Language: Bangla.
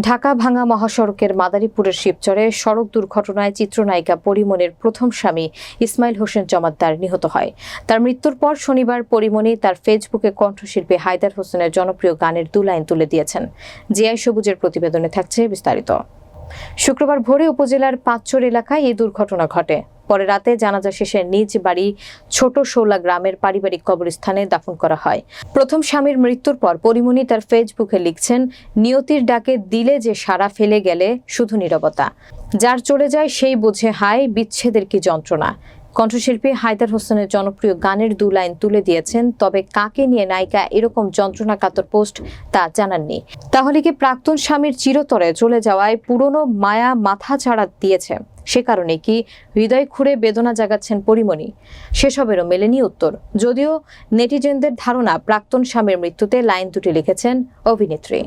ঢাকা ভাঙা মহাসড়কের মাদারীপুরের শিবচরে সড়ক দুর্ঘটনায় চিত্রনায়িকা পরিমনের প্রথম স্বামী ইসমাইল হোসেন জমাদ্দার নিহত হয়। তার মৃত্যুর পর শনিবার পরিমণি তার ফেসবুকে কণ্ঠশিল্পী হায়দার হোসেনের জনপ্রিয় গানের দু লাইন তুলে দিয়েছেন। জিআই সবুজের প্রতিবেদনে থাকছে বিস্তারিত। শুক্রবার ভোরে উপজেলার পাঁচচর এলাকায় এই দুর্ঘটনা ঘটে। পরে রাতে জানাজা শেষে নিজ বাড়ি ছোট শোলা গ্রামের পারিবারিক কবরস্থানে দাফন করা হয়। প্রথম স্বামীর মৃত্যুর পর পরিমণি তার ফেসবুকে লিখছেন, নিয়তির ডাকে দিলে যে সারা ফেলে গেলে শুধু নিরবতা। যার চলে যায় সেই বোঝে হায়, বিচ্ছেদের কি যন্ত্রণা। কণ্ঠশিল্পী হায়দার হোসেনের জনপ্রিয় গানের দু লাইন তুলে দিয়েছেন, তবে কাকে নিয়ে নায়িকা এরকম যন্ত্রণা কাতর পোস্ট তা জানাননি। তাহলে কি প্রাক্তন স্বামীর চিরতরে চলে যাওয়ায় পুরনো মায়া মাথা ছাড়া দিয়েছে? সে কারণে কি হৃদয় খুঁড়ে বেদনা জাগাচ্ছেন পরিমণি? সেসবেরও মেলেনি উত্তর। যদিও নেটিজেনদের ধারণা প্রাক্তন স্বামীর মৃত্যুতে লাইন দুটি লিখেছেন অভিনেত্রী।